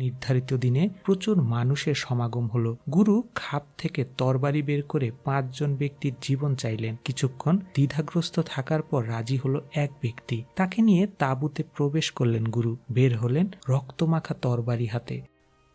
নির্ধারিত দিনে প্রচুর মানুষের সমাগম হলো। গুরু খাপ থেকে তরবারি বের করে পাঁচজন ব্যক্তির জীবন চাইলেন। কিছুক্ষণ দ্বিধাগ্রস্ত থাকার পর রাজি হলো এক ব্যক্তি। তাকে নিয়ে তাঁবুতে প্রবেশ করলেন গুরু। বের হলেন রক্তমাখা তরবারি হাতে।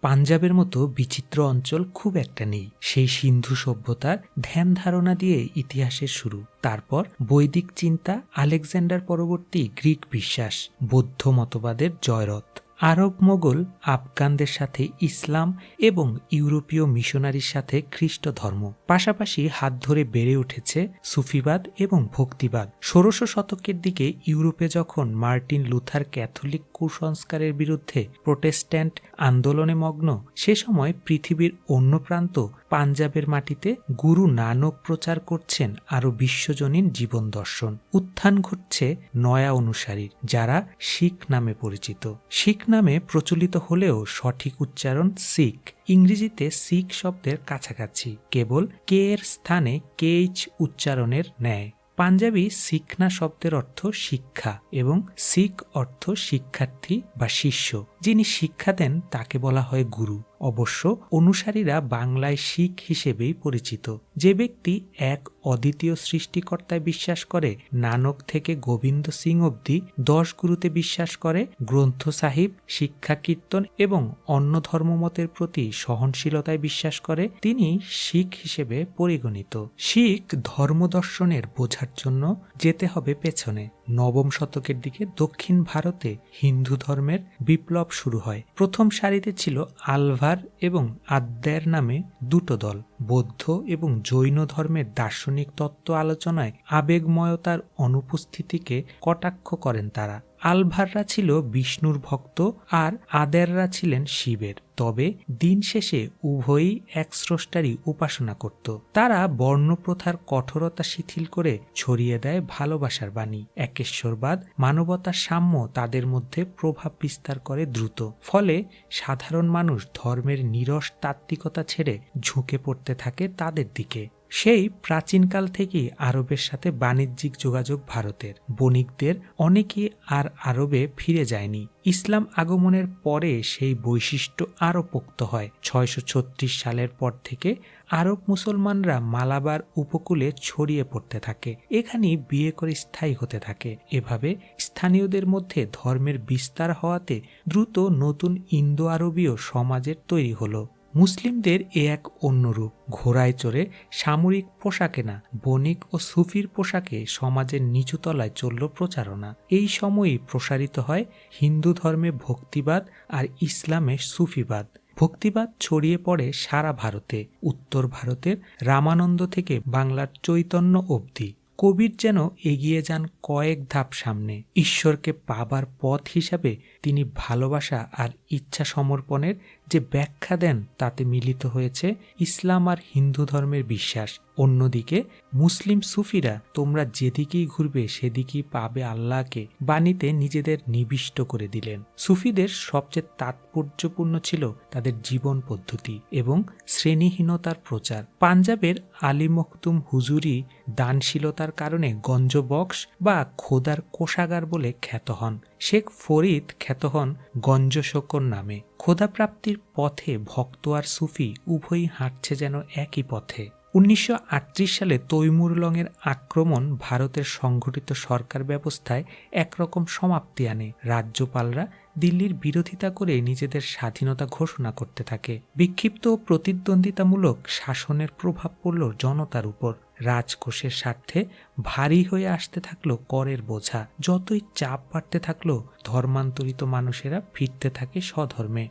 পাঞ্জাবের মতো বিচিত্র অঞ্চল খুব একটা নেই। সেই সিন্ধু সভ্যতার ধ্যান ধারণা দিয়ে ইতিহাসের শুরু। তারপর বৈদিক চিন্তা, আলেকজান্ডার পরবর্তী গ্রিক বিশ্বাস, বৌদ্ধ মতবাদের জয়রথ। আরব মোগল, আফগানদের সাথে ইসলাম এবং ইউরোপীয় মিশনারির সাথে খ্রিস্ট ধর্ম পাশাপাশি হাত ধরে বেড়ে উঠেছে সুফিবাদ এবং ভক্তিবাদ। ষোড়শ শতকের দিকে ইউরোপে যখন মার্টিন লুথার ক্যাথলিক কুসংস্কারের বিরুদ্ধে প্রোটেস্ট্যান্ট আন্দোলনে মগ্ন, সে সময় পৃথিবীর অন্য প্রান্ত পাঞ্জাবের মাটিতে গুরু নানক প্রচার করছেন আরও বিশ্বজনীন জীবন দর্শন। উত্থান ঘটছে নয়া অনুসারীর, যারা শিখ নামে পরিচিত। শিখ নামে প্রচলিত হলেও সঠিক উচ্চারণ শিখ। ইংরেজিতে শিখ শব্দের কাছাকাছি। কেবল কে এর স্থানে কেইচ উচ্চারণের ন্যায়। পাঞ্জাবি শিখনা শব্দের অর্থ শিক্ষা এবং শিখ অর্থ শিক্ষার্থী বা শিষ্য। যিনি শিক্ষা দেন তাকে বলা হয় গুরু। অবশ্য অনুসারীরা বাংলায় শিখ হিসেবেই পরিচিত। যে ব্যক্তি এক অদ্বিতীয় সৃষ্টিকর্তায় বিশ্বাস করে, নানক থেকে গোবিন্দ সিং অবধি দশ গুরুতে বিশ্বাস করে, গ্রন্থ সাহিব, শিক্ষা কীর্তন এবং অন্য ধর্মমতের প্রতি সহনশীলতায় বিশ্বাস করে, তিনি শিখ হিসেবে পরিগণিত। শিখ ধর্মদর্শনের বোঝার জন্য যেতে হবে পেছনে। নবম শতকের দিকে দক্ষিণ ভারতে হিন্দু ধর্মের বিপ্লব শুরু হয়। প্রথম সারিতে ছিল আলভার এবং আদ্যার নামে দুটো দল। বৌদ্ধ এবং জৈন ধর্মের দার্শনিক তত্ত্ব আলোচনায় আবেগময়তার অনুপস্থিতিকে কটাক্ষ করেন তারা। আলভাররা ছিল বিষ্ণুর ভক্ত আর আদেররা ছিলেন শিবের। তবে দিন শেষে উভয়ই এক স্রষ্টারই উপাসনা করত। তারা বর্ণপ্রথার কঠোরতা শিথিল করে ছড়িয়ে দেয় ভালোবাসার বাণী। একেশ্বরবাদ, মানবতার সাম্য তাদের মধ্যে প্রভাব বিস্তার করে দ্রুত। ফলে সাধারণ মানুষ ধর্মের নিরস তাত্ত্বিকতা ছেড়ে ঝুঁকে পড়তে থাকে তাদের দিকে। সেই প্রাচীনকাল থেকেই আরবের সাথে বাণিজ্যিক যোগাযোগ ভারতের। বণিকদের অনেকেই আর আরবে ফিরে যায়নি। ইসলাম আগমনের পরে সেই বৈশিষ্ট্য আরও পোক্ত হয়। ছয়শো ছত্রিশ সালের পর থেকে আরব মুসলমানরা মালাবার উপকূলে ছড়িয়ে পড়তে থাকে। এখানেই বিয়ে করে স্থায়ী হতে থাকে। এভাবে স্থানীয়দের মধ্যে ধর্মের বিস্তার হওয়াতে দ্রুত নতুন ইন্দো আরবীয় সমাজের তৈরি হলো। মুসলিমদের এ এক অন্যরূপ ঘোড়ায় চড়ে সামরিক পোশাকে না, বণিক ও সুফির পোশাকে সমাজের নিচুতলায় চলল প্রচারণা। এই সময়ই প্রসারিত হয় হিন্দু ধর্মে ভক্তিবাদ আর ইসলামে সুফিবাদ। ভক্তিবাদ ছড়িয়ে পড়ে সারা ভারতে, উত্তর ভারতের রামানন্দ থেকে বাংলার চৈতন্য অবধি। কবির যেন এগিয়ে যান কয়েক ধাপ সামনে। ঈশ্বরকে পাবার পথ হিসাবে তিনি ভালোবাসা আর ইচ্ছা সমর্পণের যে ব্যাখ্যা দেন তাতে মিলিত হয়েছে ইসলাম আর হিন্দু ধর্মের বিশ্বাস। অন্যদিকে মুসলিম সুফিরা তোমরা যেদিকেই ঘুরবে সেদিকেই পাবে আল্লাহকে বাণীতে নিজেদের নিবিষ্ট করে দিলেন। সুফিদের সবচেয়ে তাৎপর্যপূর্ণ ছিল তাদের জীবন পদ্ধতি এবং শ্রেণীহীনতার প্রচার। পাঞ্জাবের আলী মখতুম হুজুরি দানশীলতার কারণে গঞ্জবক্স বা খোদার কোষাগার বলে খ্যাত হন। শেখ ফরিদ খ্যাত হন গঞ্জশকর নামে। খোদাপ্রাপ্তির পথে ভক্ত আর সুফি উভয়ই হাঁটছে যেন একই পথে। উনিশশো আটত্রিশ সালে তৈমুরলংয়ের আক্রমণ ভারতের সংঘটিত সরকার ব্যবস্থায় একরকম সমাপ্তি আনে। রাজ্যপালরা দিল্লির বিরোধিতা করে নিজেদের স্বাধীনতা ঘোষণা করতে থাকে। বিক্ষিপ্ত ও প্রতিদ্বন্দ্বিতামূলক শাসনের প্রভাব পড়ল জনতার উপর। রাজকোষের স্বার্থে ভারী হয়ে আসতে থাকল করের বোঝা। যতই চাপ বাড়তে থাকল, ধর্মান্তরিত মানুষেরা ফিরতে থাকে স্বধর্মে।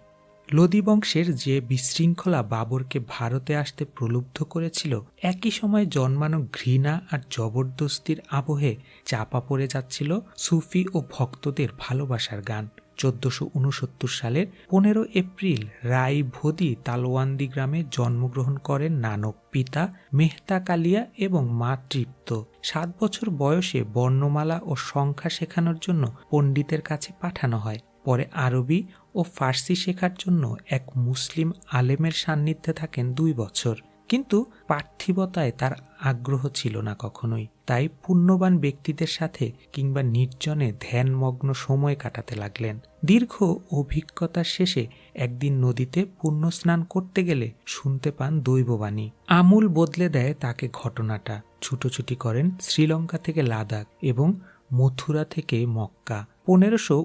লোদি বংশের যে বিশৃঙ্খলা বাবরকে ভারতে আসতে প্রলুব্ধ করেছিল, একই সময় জন্মানো ঘৃণা আর জবরদস্তির আবহে চাপা পড়ে যাচ্ছিল সুফি ও ভক্তদের ভালোবাসার গান। চোদ্দশো সালের পনেরো এপ্রিল রাই ভোদি তালোয়ান্দি গ্রামে জন্মগ্রহণ করেন নানক পিতা মেহতা কালিয়া এবং মা তৃপ্ত। সাত বছর বয়সে বর্ণমালা ও সংখ্যা শেখানোর জন্য পণ্ডিতের কাছে পাঠানো হয়। পরে আরবি ও ফার্সি শেখার জন্য এক মুসলিম আলেমের সান্নিধ্যে থাকেন দুই বছর। কিন্তু পার্থিবতায় তার আগ্রহ ছিল না কখনোই। তাই পুণ্যবান ব্যক্তিদের সাথে কিংবা নির্জনে ধ্যানমগ্ন সময় কাটাতে লাগলেন। দীর্ঘ অভিজ্ঞতার শেষে একদিন নদীতে পুণ্য স্নান করতে গেলে শুনতে পান দৈববাণী। আমূল বদলে দেয় তাকে ঘটনাটা। ছুটোছুটি করেন শ্রীলঙ্কা থেকে লাদাখ এবং মথুরা থেকে মক্কা। পনেরোশো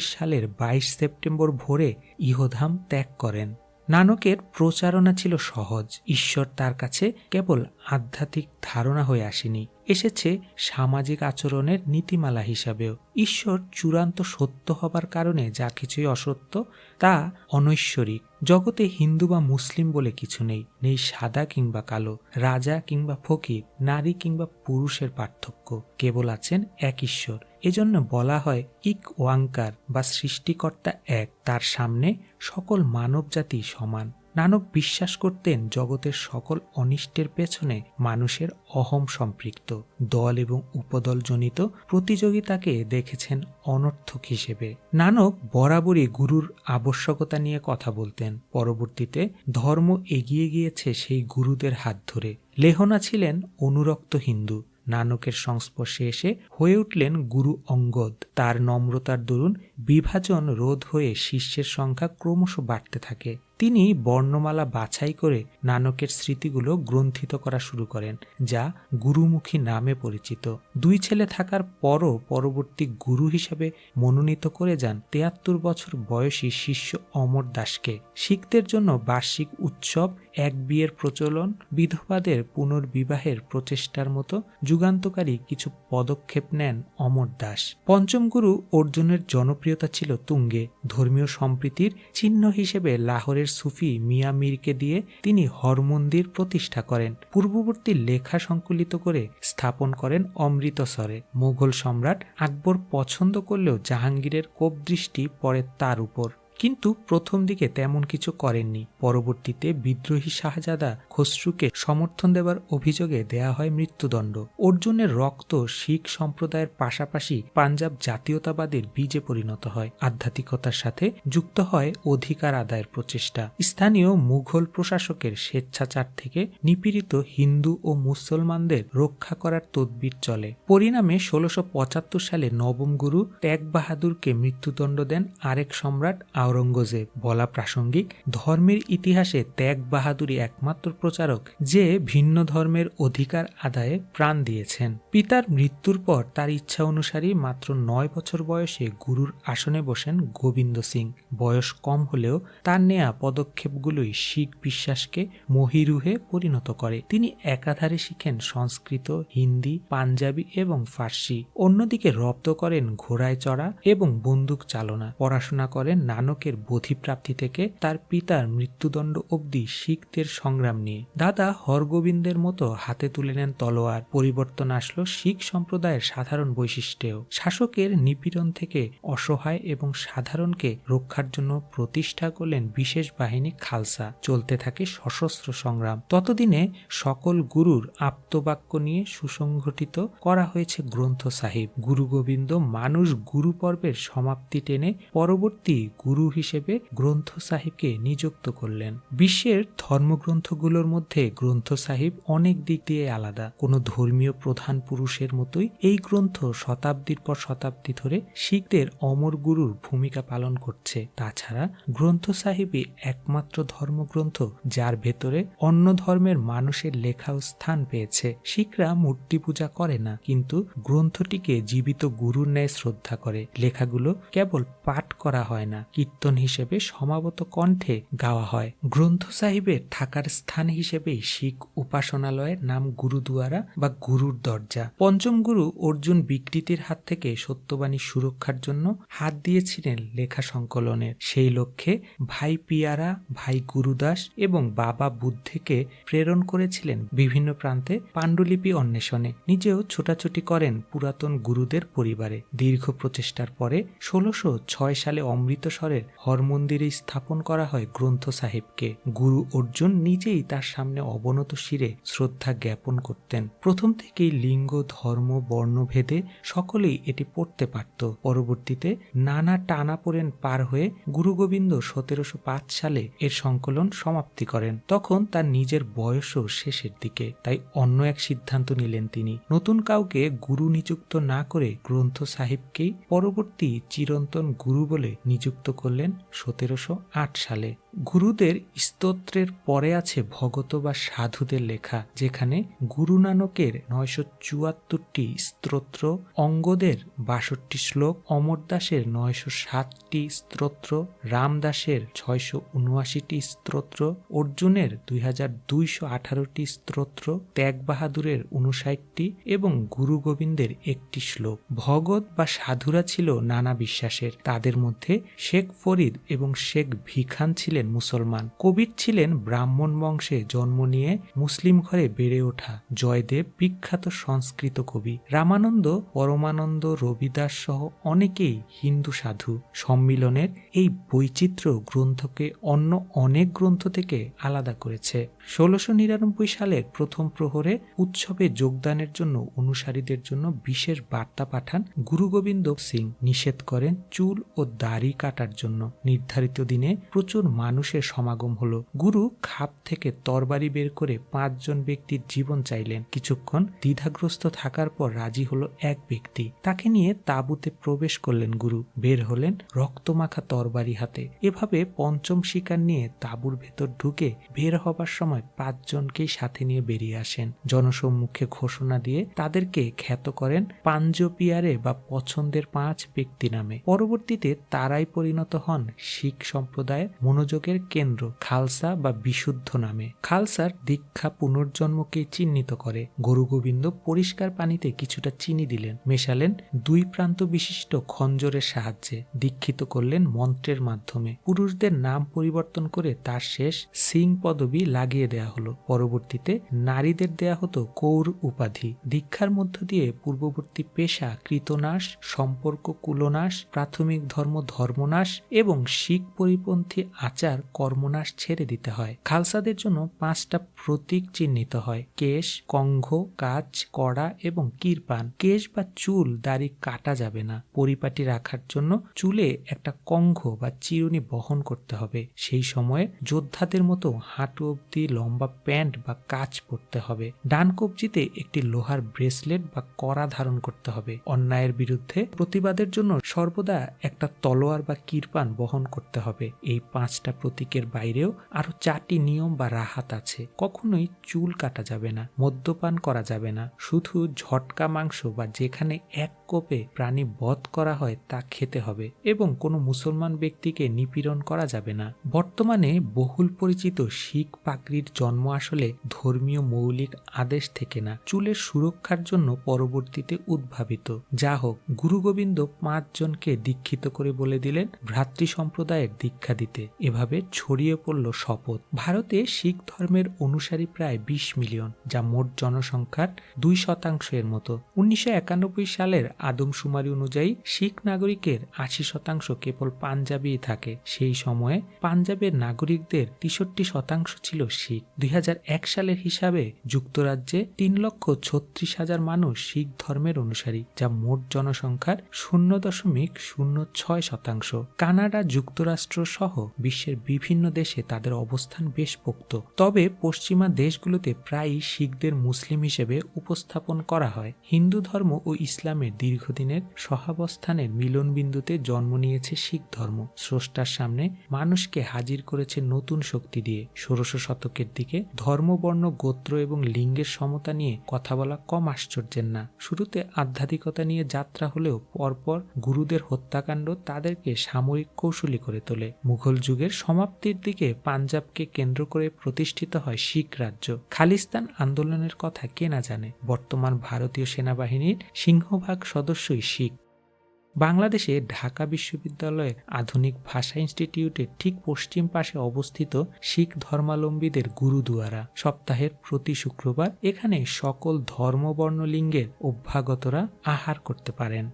সালের বাইশ সেপ্টেম্বর ভোরে ইহধাম ত্যাগ করেন। নানকের প্রচারণা ছিল সহজ। ঈশ্বর তার কাছে কেবল আধ্যাত্মিক ধারণা হয়ে আসেনি। এসেছে সামাজিক আচরণের নীতিমালা হিসাবেও। ঈশ্বর চূড়ান্ত সত্য হবার কারণে যা কিছুই অসত্য, তা অনৈশ্বরিক। জগতে হিন্দু বা মুসলিম বলে কিছু নেই। নেই সাদা কিংবা কালো, রাজা কিংবা ফকির, নারী কিংবা পুরুষের পার্থক্য। কেবল আছেন এক ঈশ্বর। এজন্য বলা হয় ইক ওয়াঙ্কার বা সৃষ্টিকর্তা এক, তার সামনে সকল মানবজাতি সমান। নানক বিশ্বাস করতেন জগতের সকল অনিষ্টের পেছনে মানুষের অহম সম্পৃক্ত। দল এবং উপদলজনিত প্রতিযোগিতাকে দেখেছেন অনর্থক হিসেবে। নানক বরাবরই গুরুর আবশ্যকতা নিয়ে কথা বলতেন। পরবর্তীতে ধর্ম এগিয়ে গিয়েছে সেই গুরুদের হাত ধরে। লেহনা ছিলেন অনুরক্ত হিন্দু। নানকের সংস্পর্শে এসে হয়ে উঠলেন গুরু অঙ্গদ। তার নম্রতার দরুন বিভাজন রোধ হয়ে শিষ্যের সংখ্যা ক্রমশ বাড়তে থাকে। তিনি বর্ণমালা বাছাই করে নানকের স্মৃতিগুলো গ্রন্থিত করা শুরু করেন, যা গুরুমুখী নামে পরিচিত। দুই ছেলে থাকার পরও পরবর্তী গুরু হিসেবে মনোনীত করে যান তেয়াত্তর বছর বয়সী শিষ্য অমর দাসকে। শিখদের জন্য বার্ষিক উৎসব এক বিয়ের প্রচলন বিধবাদের পুনর্বিবাহের প্রচেষ্টার মতো যুগান্তকারী কিছু পদক্ষেপ নেন অমর দাস। পঞ্চম গুরু অর্জুনের জনপ্রিয়তা ছিল তুঙ্গে। ধর্মীয় সম্প্রীতির চিহ্ন হিসেবে লাহোরের সুফি মিয়া মীরকে দিয়ে তিনি হরমন্দির প্রতিষ্ঠা করেন। পূর্ববর্তী লেখা সংকলিত করে স্থাপন করেন অমৃতসরে। মুঘল সম্রাট আকবর পছন্দ করলেও জাহাঙ্গীরের কোপ দৃষ্টি পড়ে তার উপর। কিন্তু প্রথম দিকে তেমন কিছু করেননি। পরবর্তীতে বিদ্রোহী শাহজাদা খসরুকে সমর্থন দেবার অভিযোগে দেয়া হয় মৃত্যুদণ্ড। অর্জুনের রক্ত শিখ সম্প্রদায়ের পাশাপাশি পাঞ্জাব জাতীয়তাবাদের বীজে পরিণত হয়। আধ্যাত্মিকতার সাথে যুক্ত হয় অধিকার আদায়ের প্রচেষ্টা। স্থানীয় মুঘল প্রশাসকের স্বেচ্ছাচার থেকে নিপীড়িত হিন্দু ও মুসলমানদের রক্ষা করার তদবির চলে। পরিণামে ষোলশো সালে নবম গুরু ত্যাগ বাহাদুরকে মৃত্যুদণ্ড দেন আরেক সম্রাট আওরঙ্গজেব বলা প্রাসঙ্গিক, ধর্মের ইতিহাসে ত্যাগ বাহাদুরি একমাত্র প্রচারক যে ভিন্ন ধর্মের অধিকার আদায়ে প্রাণ দিয়েছেন। পিতার মৃত্যুর পর তার ইচ্ছা অনুসারী মাত্র নয় বছর বয়সে গুরুর আসনে বসেন গোবিন্দ সিং। বয়স কম হলেও তার নেয়া পদক্ষেপগুলোই শিখ বিশ্বাসকে মহিরুহে পরিণত করে। তিনি একাধারে শিখেন সংস্কৃত, হিন্দি, পাঞ্জাবি এবং ফার্সি। অন্যদিকে রপ্ত করেন ঘোড়ায় চড়া এবং বন্দুক চালনা। পড়াশোনা করেন নানকের বোধিপ্রাপ্তি থেকে তার পিতার মৃত্যুদণ্ড অবধি শিখদের সংগ্রাম নিয়ে। দাদা হরগোবিন্দের মতো হাতে তুলে নেন তলোয়ার। পরিবর্তন আসলো শিখ সম্প্রদায়ের সাধারণ বৈশিষ্ট্যেও। শাসকের নিপীড়ন থেকে অসহায় এবং সাধারণকে রক্ষার জন্য প্রতিষ্ঠা করলেন বিশেষ বাহিনী খালসা। চলতে থাকে সশস্ত্র সংগ্রাম। ততদিনে সকল গুরুর আপ্তবাক্য নিয়ে সুসংগঠিত করা হয়েছে গ্রন্থ সাহিব। গুরু গোবিন্দ মানুষ গুরু পর্বের সমাপ্তি টেনে পরবর্তী গুরু হিসেবে গ্রন্থ সাহিবকে নিযুক্ত করলেন। বিশ্বের ধর্মগ্রন্থগুলোর মধ্যে গ্রন্থ সাহিব অনেক দিক দিয়ে আলাদা। কোনো ধর্মীয় প্রধান পুরুষের মতোই এই গ্রন্থ শতাব্দীর পর শতাব্দী ধরে শিখদের অমর গুরুর ভূমিকা পালন করছে। তাছাড়া গ্রন্থ সাহিবই একমাত্র ধর্মগ্রন্থ যার ভেতরে অন্য ধর্মের মানুষের লেখাও স্থান পেয়েছে। শিখরা মূর্তি পূজা করে না, কিন্তু গ্রন্থটিকে জীবিত গুরুর ন্যায় শ্রদ্ধা করে। লেখাগুলো কেবল পাঠ করা হয় না, কীর্তন হিসেবে সমাবত কণ্ঠে গাওয়া হয়। গ্রন্থ সাহিবের থাকার স্থান হিসেবেই শিখ উপাসনালয়ের নাম গুরুদুয়ারা বা গুরুর দরজা। পঞ্চম গুরু অর্জুন বিকৃতির হাত থেকে সত্যবাণী সুরক্ষার জন্য হাত দিয়েছিলেন লেখা সংকলনের। সেই লক্ষ্যে ভাই পিয়ারা, ভাই গুরুদাস এবং বাবা বুদ্ধকে প্রেরণ করেছিলেন বিভিন্ন প্রান্তে পাণ্ডুলিপি অন্বেষণে। নিজেও ছোটাছুটি করেন পুরাতন গুরুদের পরিবারে। দীর্ঘ প্রচেষ্টার পরে ষোলোশো ছয় সালে অমৃতসরের হরমন্দিরে স্থাপন করা হয় গ্রন্থ সাহেবকে। গুরু অর্জুন নিজেই তার সামনে অবনত শিরে শ্রদ্ধা জ্ঞাপন করতেন। প্রথম থেকেই লিঙ্গ, ধর্ম বর্ণভেদে সকলেই এটি পড়তে পারত। পরবর্তীতে নানা টানাপোড়েন পার হয়ে গুরু গোবিন্দ সতেরোশো পাঁচ সালে এর সংকলন সমাপ্তি করেন। তখন তার নিজের বয়সও শেষের দিকে। তাই অন্য এক সিদ্ধান্ত নিলেন তিনি। নতুন কাউকে গুরু নিযুক্ত না করে গ্রন্থ সাহিবকেই পরবর্তী চিরন্তন গুরু বলে নিযুক্ত করলেন। সতেরোশো আট সালে। গুরুদের স্তোত্রের পরে আছে ভগত বা সাধুদের লেখা, যেখানে গুরু নানকের নয়শো চুয়াত্তরটি স্তোত্র, অঙ্গদের বাষট্টি শ্লোক, অমর দাসের নয়শো সাতটি স্তোত্র রামদাসের ছয়শো উনআশিটি স্তোত্র, অর্জুনের দুই হাজার দুইশো আঠারোটি স্তোত্র, ত্যাগ বাহাদুরের উনষাটটি এবং গুরু গোবিন্দের একটি শ্লোক। ভগত বা সাধুরা ছিল নানা বিশ্বাসের। তাদের মধ্যে শেখ ফরিদ এবং শেখ ভিখান ছিলেন মুসলমান। কবির ছিলেন ব্রাহ্মণ বংশে জন্ম নিয়ে মুসলিম ঘরে বেড়ে ওঠা জয়দেব বিখ্যাত সংস্কৃত কবি। রামানন্দ, পরমানন্দ, রবিদাস সহ অনেকেই হিন্দু সাধু। সম্মিলনের এই বৈচিত্র্য গ্রন্থকে অন্য অনেক গ্রন্থ থেকে আলাদা করেছে। ষোলোশো নিরানব্বই সালের প্রথম প্রহরে উৎসবে যোগদানের জন্য অনুসারীদের জন্য বিশেষ বার্তা পাঠান গুরু গোবিন্দ সিং। নিষেধ করেন চুল ও দাড়ি কাটার জন্য। নির্ধারিত দিনে প্রচুর মানুষের সমাগম হলো। গুরু খাপ থেকে তরবারি বের করে পাঁচজন ব্যক্তির জীবন চাইলেন। কিছুক্ষণ দ্বিধাগ্রস্ত থাকার পর রাজি হলো এক ব্যক্তি। তাকে নিয়ে তাঁবুতে প্রবেশ করলেন গুরু। বের হলেন রক্তমাখা তরবারি হাতে। এভাবে পঞ্চম শিকার নিয়ে তাঁবুর ভেতর ঢুকে বের হবার সময় পাঁচজনকেই সাথে নিয়ে বেরিয়ে আসেন। জনসম্মুখে ঘোষণা দিয়ে তাদেরকে খ্যাত করেন পাঞ্জপিয়ারে বা পছন্দের পাঁচ ব্যক্তি নামে। পরবর্তীতে তারাই পরিণত হন শিখ সম্প্রদায়ের মনোযোগের কেন্দ্র খালসা বা বিশুদ্ধ নামে। খালসার দীক্ষা পুনর্জন্মকে চিহ্নিত করে। গরু গোবিন্দ পরিষ্কার পানিতে কিছুটা চিনি দিলেন, মেশালেন দুই প্রান্ত বিশিষ্ট খঞ্জরের সাহায্যে, দীক্ষিত করলেন মন্ত্রের মাধ্যমে। পুরুষদের নাম পরিবর্তন করে তার শেষ সিং পদবি লাগিয়ে দেয়া হলো। পরবর্তীতে নারীদের দেয়া হতো কৌর উপাধি। দীক্ষার মধ্য দিয়ে পূর্ববর্তী পেশা কৃতনাশ, সম্পর্ক কুলনাশ, প্রাথমিক ধর্ম ধর্মনাশ এবং শিখ পরিপন্থী আচার কর্মনাশ ছেড়ে দিতে হয়। খালসাদের জন্য পাঁচটা প্রতীক চিহ্নিত হয়। কেশ, কঙ্ঘ কাজ কড়া এবং কিরপান। কেশ বা চুল দাড়ি কাটা যাবে না। পরিপাটি রাখার জন্য চুলে একটা কঙ্ঘ বা চিরুনি বহন করতে হবে। সেই সময়ে যোদ্ধাদের মতো হাঁটু অব্দি লম্বা প্যান্ট বা কাচ পরতে হবে। ডান কবজিতে একটি লোহার ব্রেসলেট বা কড়া ধারণ করতে হবে। অন্যায়ের বিরুদ্ধে প্রতিবাদের জন্য সর্বদা একটা তলোয়ার বা কিরপান বহন করতে হবে। এই পাঁচটা প্রতীকের বাইরেও আরও চারটি নিয়ম বা রাহাত আছে। কখনোই চুল কাটা যাবে না, মদ্যপান করা যাবে না। শুধু ঝটকা মাংস বা যেখানে এক কোপে প্রাণী বধ করা হয় তা খেতে হবে এবং কোনো মুসলমান ব্যক্তিকে নিপীড়ন করা যাবে না। বর্তমানে বহুল পরিচিত শিখ পাগড়ির জন্ম আসলে ধর্মীয় মৌলিক আদেশ থেকে না, চুলের সুরক্ষার জন্য পরবর্তীতে উদ্ভাবিত। যা হোক, গুরু গোবিন্দ পাঁচজনকে দীক্ষিত করে বলে দিলেন ভ্রাতৃ সম্প্রদায়ের দীক্ষা দিতে। এভাবে ছড়িয়ে পড়ল শপথ। ভারতে শিখ ধর্মের অনুসারী প্রায় বিশ মিলিয়ন, যা মোট জনসংখ্যার দুই শতাংশের মতো। উনিশশো একানব্বই সালের আদমশুমারি অনুযায়ী শিখ নাগরিকের আশি শতাংশ কেবল পাঞ্জাবি থাকে। সেই সময়ে পাঞ্জাবের নাগরিকদের তেষট্টি শতাংশ ছিল শিখ। দুই হাজার এক সালের হিসাবে যুক্তরাজ্যে তিন লক্ষ ছত্রিশ হাজার মানুষ শিখ ধর্মের অনুসারী, যা মোট জনসংখ্যার শূন্য দশমিক শূন্য ছয় শতাংশ। কানাডা যুক্তরাষ্ট্র সহ বিশ্বের বিভিন্ন দেশে তাদের অবস্থান বেশ পোক্ত। তবে পশ্চিমা দেশগুলোতে প্রায়ই শিখদের মুসলিম হিসেবে উপস্থাপন করা হয়। হিন্দু ধর্ম ও ইসলামের দীর্ঘদিনের সহাবস্থানের মিলনবিন্দুতে জন্ম নিয়েছে শিখ ধর্ম। স্রষ্টার সামনে মানুষকে হাজির করেছে নতুন শক্তি দিয়ে। ষোড়শ শতকের দিকে ধর্ম, বর্ণ, গোত্র এবং লিঙ্গের সমতা নিয়ে কথা বলা কম আশ্চর্যের না। শুরুতে আধ্যাত্মিকতা নিয়ে যাত্রা হলেও পরপর গুরুদের হত্যাকাণ্ড তাদেরকে সামরিক কৌশলী করে তোলে। মুঘল যুগের সমাপ্তির দিকে পাঞ্জাবকে কেন্দ্র করে প্রতিষ্ঠিত হয় শিখ রাজ্য। খালিস্তান আন্দোলনের কথা কে না জানে। বর্তমান ভারতীয় সেনাবাহিনীর সিংহভাগ সদস্যই শিখ। বাংলাদেশে ঢাকা বিশ্ববিদ্যালয়ের আধুনিক ভাষা ইনস্টিটিউটের ঠিক পশ্চিম পাশে অবস্থিত শিখ ধর্মালম্বীদের গুরুদুয়ারা। সপ্তাহের প্রতি শুক্রবার এখানে সকল ধর্মবর্ণ লিঙ্গের অভ্যাগতরা আহার করতে পারেন।